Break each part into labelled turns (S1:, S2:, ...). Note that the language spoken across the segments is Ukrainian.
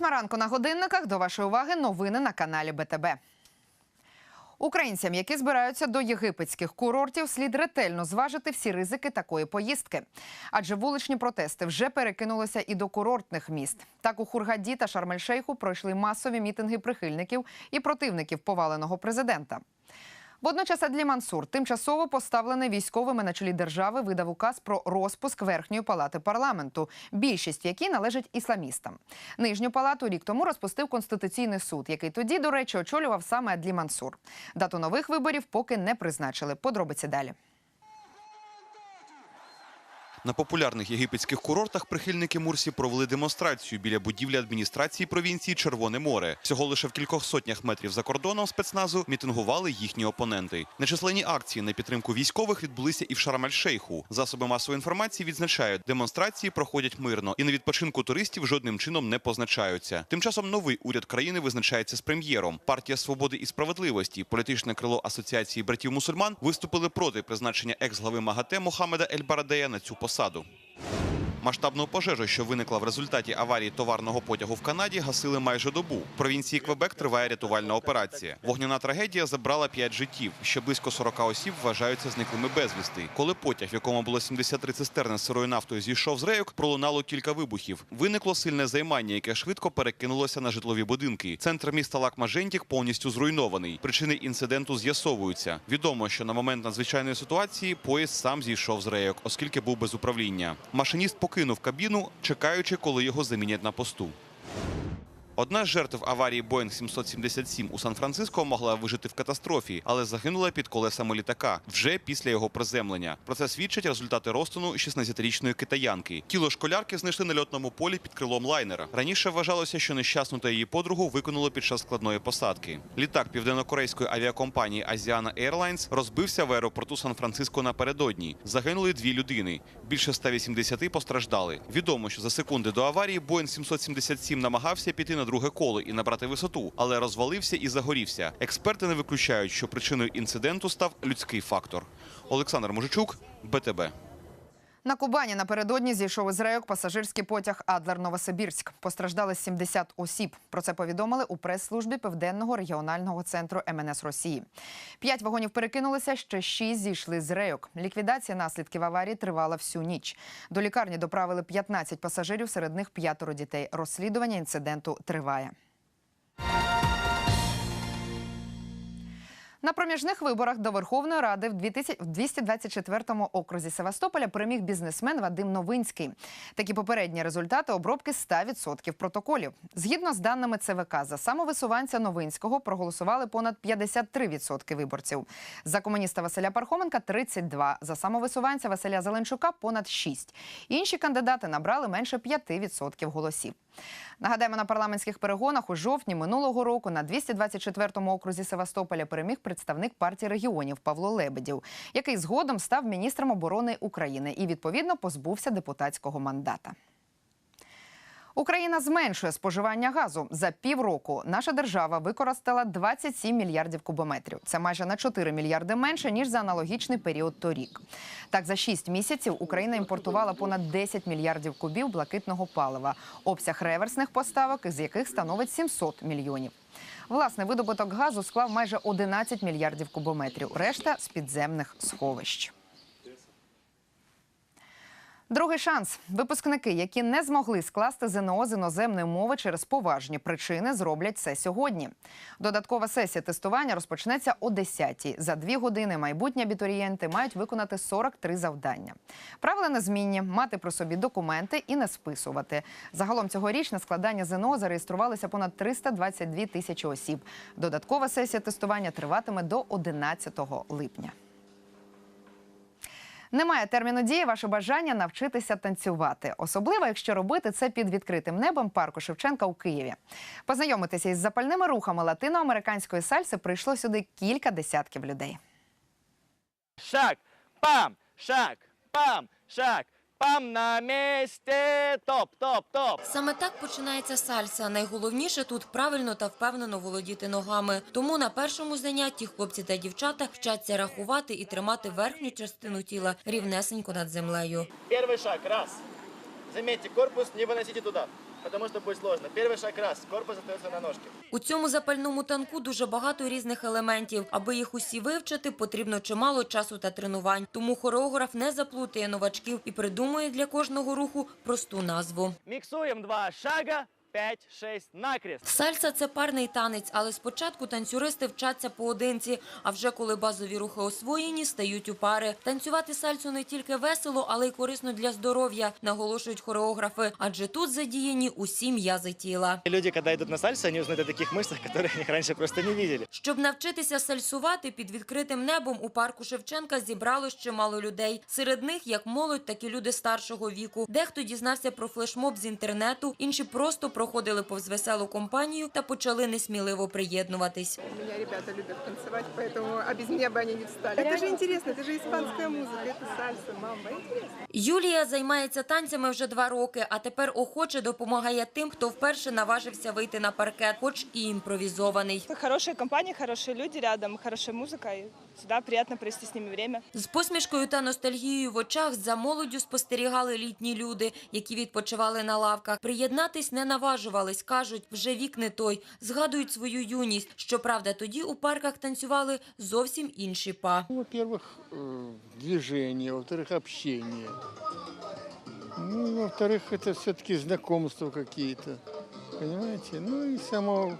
S1: Восьма ранку на годинниках до вашої уваги новини на каналі БТБ. Українцям, які збираються до єгипетських курортів, слід ретельно зважити всі ризики такої поїздки. Адже вуличні протести вже перекинулися і до курортних міст. Так у Хургаді та Шарм-ель-Шейху пройшли масові мітинги прихильників і противників поваленого президента. Водночас Адлі Мансур, тимчасово поставлений військовими на чолі держави, видав указ про розпуск верхньої палати парламенту, більшість які належить ісламістам. Нижню палату рік тому розпустив конституційний суд, який тоді, до речі, очолював саме Адлі Мансур. Дату нових виборів поки не призначили. Подробиці далі.
S2: На популярних єгипетських курортах прихильники Мурсі провели демонстрацію біля будівлі адміністрації провінції Червоне море. Всього лише в кількох сотнях метрів за кордоном спецназу мітингували їхні опоненти. Нечисленні акції на підтримку військових відбулися і в Шарм-ель-Шейху. Засоби масової інформації відзначають, демонстрації проходять мирно і на відпочинку туристів жодним чином не позначаються. Тим часом новий уряд країни визначається з прем'єром. Партія свободи і справедливості, політичне крило асоціації братів мусульман виступили проти призначення екс-глави МАГАТЕ Мохамеда Ель-Барадея на цю посаду. passado. Масштабну пожежу, що виникла в результаті аварії товарного потягу в Канаді, гасили майже добу. В провінції Квебек триває рятувальна операція. Вогняна трагедія забрала 5 життів. Ще близько 40 осіб вважаються зниклими безвісти. Коли потяг, в якому було 73 цистерни з сирою нафтою, зійшов з рейок, пролунало кілька вибухів. Виникло сильне займання, яке швидко перекинулося на житлові будинки. Центр міста Лакмажентік повністю зруйнований. Причини інциденту з'ясовуються. Відомо, що на момент надзвичайної ситуації поїзд сам зійшов з рейок, оскільки був без управління. Машиніст покинув кабіну, чекаючи, коли його замінять на посту. Одна з жертв аварії Боїнг 777 у Сан-Франциско могла вижити в катастрофі, але загинула під колесами літака вже після його приземлення. Про це свідчать результати розтину 16-річної китаянки. Тіло школярки знайшли на льотному полі під крилом лайнера. Раніше вважалося, що нещасну та її подругу виконали під час складної посадки. Літак південнокорейської авіакомпанії Asiana Airlines розбився в аеропорту Сан-Франциско напередодні. Загинули дві людини. Більше 180 постраждали. Відомо, що за секунди до аварії Боїнг 777 намагався піти на друге коло і набрати висоту, але розвалився і загорівся. Експерти не виключають, що причиною інциденту став людський фактор. Олександр Мужичук, БТБ.
S1: На Кубані напередодні зійшов із рейок пасажирський потяг Адлер-Новосибірськ. Постраждали 70 осіб. Про це повідомили у прес-службі Південного регіонального центру МНС Росії. П'ять вагонів перекинулися, ще шість зійшли з рейок. Ліквідація наслідків аварії тривала всю ніч. До лікарні доправили 15 пасажирів, серед них п'ятеро дітей. Розслідування інциденту триває. На проміжних виборах до Верховної Ради в 2000 в 224-му окрузі Севастополя переміг бізнесмен Вадим Новинський. Такі попередні результати обробки 100% протоколів. Згідно з даними ЦВК, за самовисуванця Новинського проголосували понад 53% виборців. За комуніста Василя Пархоменка 32%, за самовисуванця Василя Зеленчука понад 6%. Інші кандидати набрали менше 5% голосів. Нагадаємо, на парламентських перегонах у жовтні минулого року на 224-му окрузі Севастополя переміг представник партії регіонів Павло Лебедів, який згодом став міністром оборони України і відповідно позбувся депутатського мандата. Україна зменшує споживання газу за півроку. Наша держава використала 27 мільярдів кубометрів. Це майже на 4 мільярди менше ніж за аналогічний період торік. Так, за 6 місяців Україна імпортувала понад 10 мільярдів кубів блакитного палива. Обсяг реверсних поставок, із яких становить 700 мільйонів. Власне, видобуток газу склав майже 11 мільярдів кубометрів. Решта з підземних сховищ. Другий шанс. Випускники, які не змогли скласти ЗНО з іноземної мови через поважні причини, зроблять це сьогодні. Додаткова сесія тестування розпочнеться о 10-й. За дві години майбутні абітурієнти мають виконати 43 завдання. Правила незмінні – мати при собі документи і не списувати. Загалом цьогоріч на складання ЗНО зареєструвалися понад 322 тисячі осіб. Додаткова сесія тестування триватиме до 11 липня. Немає терміну дії ваше бажання навчитися танцювати, особливо якщо робити це під відкритим небом парку Шевченка у Києві. Познайомитися із запальними рухами латиноамериканської сальси прийшло сюди кілька десятків людей.
S3: Шаг, пам, шаг, пам, шаг, пам на місці. Топ, топ, топ.
S4: Саме так починається сальса. Найголовніше тут правильно та впевнено володіти ногами. Тому на першому занятті хлопці та дівчата вчаться рахувати і тримати верхню частину тіла рівнесенько над землею.
S3: Перший шаг, раз. Заметьте, корпус не виносите туда. Потому що буде сложно. Перший шаг раз, корпус остается на ножке.
S4: У цьому запальному танку дуже багато різних елементів. Аби їх усі вивчити, потрібно чимало часу та тренувань. Тому хореограф не заплутає новачків і придумує для кожного руху просту назву.
S3: Міксуємо два шага, пять, шесть, накрест.
S4: Сальса – це парний танець, але спочатку танцюристи вчаться поодинці, а вже коли базові рухи освоєні, стають у пари. Танцювати сальсу не тільки весело, але й корисно для здоров'я, наголошують хореографи, адже тут задіяні усі м'язи тіла.
S3: Люди, когда идут на сальсу, они узнают о таких мышцах, которые их раньше просто не видели.
S4: Щоб навчитися сальсувати під відкритим небом у парку Шевченка зібралось чимало людей. Серед них як молодь, так і люди старшого віку. Дехто дізнався про флешмоб з інтернету, інші просто проходили повз веселу компанію та почали несміливо приєднуватись.
S5: У меня ребята любят танцевать, поэтому а без меня бы они не встали. Это же интересно, это же испанская музыка, это сальса, мамба. Интересно.
S4: Юлія займається танцями вже два роки, а тепер охоче допомагає тим, хто вперше наважився вийти на паркет, хоч і імпровізований.
S6: Хорошая компания, хорошие люди рядом, хорошая музыка. И всегда приятно провести с ними время.
S4: З посмішкою та ностальгією в очах за молоддю спостерігали літні люди, які відпочивали на лавках. Приєднатись не наважувались, кажуть, вже вік не той. Згадують свою юність. Щоправда, тоді у парках танцювали зовсім інші па.
S7: Ну, Во-первых, э, движение, во-вторых, общение. Ну, во-вторых, это все-таки знакомства какие-то, понимаете? Ну и само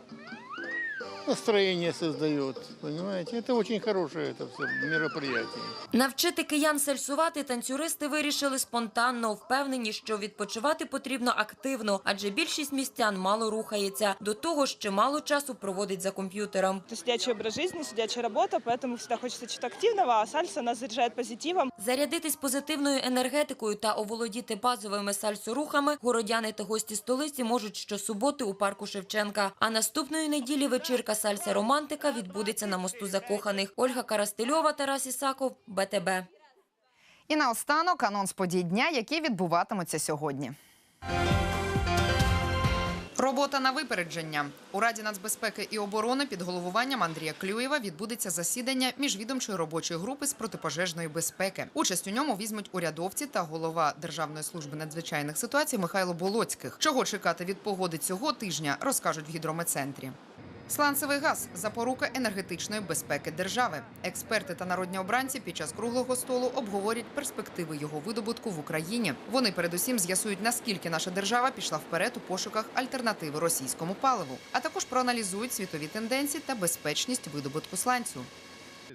S7: настроение создает, понимаете? Это очень хорошее это все мероприятие.
S4: Навчити киян сальсувати танцюристи вирішили спонтанно, впевнені, що відпочивати потрібно активно, адже більшість містян мало рухається. До того ж, чимало часу проводить за комп'ютером.
S6: Сидячий образ жизни, сидячая работа, поэтому всегда хочется чего-то активного, а сальса нас заряжает позитивом.
S4: Зарядитись позитивною енергетикою та оволодіти базовими сальсорухами городяни та гості столиці можуть щосуботи у парку Шевченка. А наступної неділі вечірка сальса романтика відбудеться на мосту закоханих. Ольга Карастельова, Тарас Ісаков, БТБ.
S1: І наостанок анонс подій дня, які відбуватимуться сьогодні. Робота на випередження у Раді нацбезпеки і оборони під головуванням Андрія Клюєва відбудеться засідання міжвідомчої робочої групи з протипожежної безпеки. Участь у ньому візьмуть урядовці та голова Державної служби надзвичайних ситуацій Михайло Болоцьких. Чого чекати від погоди цього тижня, розкажуть в гідрометцентрі. Сланцевий газ запорука енергетичної безпеки держави. Експерти та народні обранці під час круглого столу обговорять перспективи його видобутку в Україні. Вони передусім з'ясують, наскільки наша держава пішла вперед у пошуках альтернативи російському паливу, а також проаналізують світові тенденції та безпечність видобутку сланцю.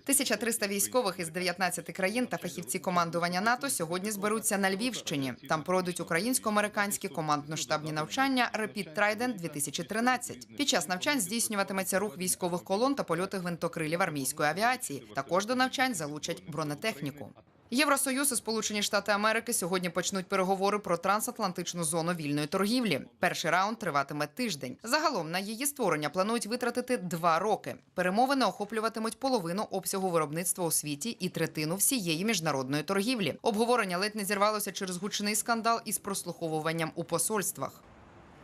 S1: 1300 військових із 19 країн та фахівці командування НАТО сьогодні зберуться на Львівщині. Там пройдуть українсько-американські командно-штабні навчання Rapid Trident 2013. Під час навчань здійснюватиметься рух військових колон та польоти гвинтокрилів армійської авіації. Також до навчань залучать бронетехніку. Євросоюз і Сполучені Штати Америки сьогодні почнуть переговори про трансатлантичну зону вільної торгівлі. Перший раунд триватиме тиждень. Загалом на її створення планують витратити два роки. Перемовини охоплюватимуть половину обсягу виробництва у світі і третину всієї міжнародної торгівлі. Обговорення ледь не зірвалося через гучний скандал із прослуховуванням у посольствах.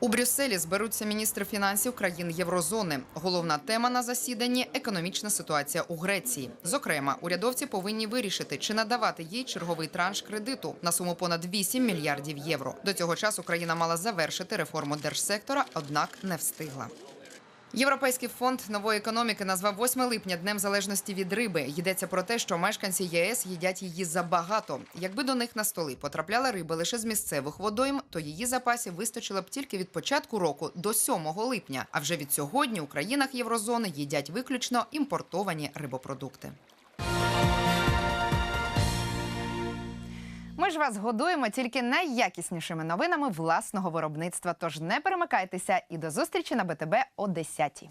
S1: У Брюсселі зберуться міністри фінансів країн Єврозони. Головна тема на засіданні економічна ситуація у Греції. Зокрема, урядовці повинні вирішити, чи надавати їй черговий транш кредиту на суму понад 8 мільярдів євро. До цього часу країна мала завершити реформу держсектора, однак не встигла. Європейський фонд нової економіки назвав 8 липня днем залежності від риби. Йдеться про те, що мешканці ЄС їдять її забагато. Якби до них на столи потрапляла риба лише з місцевих водойм, то її запасів вистачило б тільки від початку року до 7 липня. А вже від сьогодні у країнах Єврозони їдять виключно імпортовані рибопродукти. Ж вас годуємо тільки найякіснішими новинами власного виробництва. Тож не перемикайтеся і до зустрічі на БТБ о 10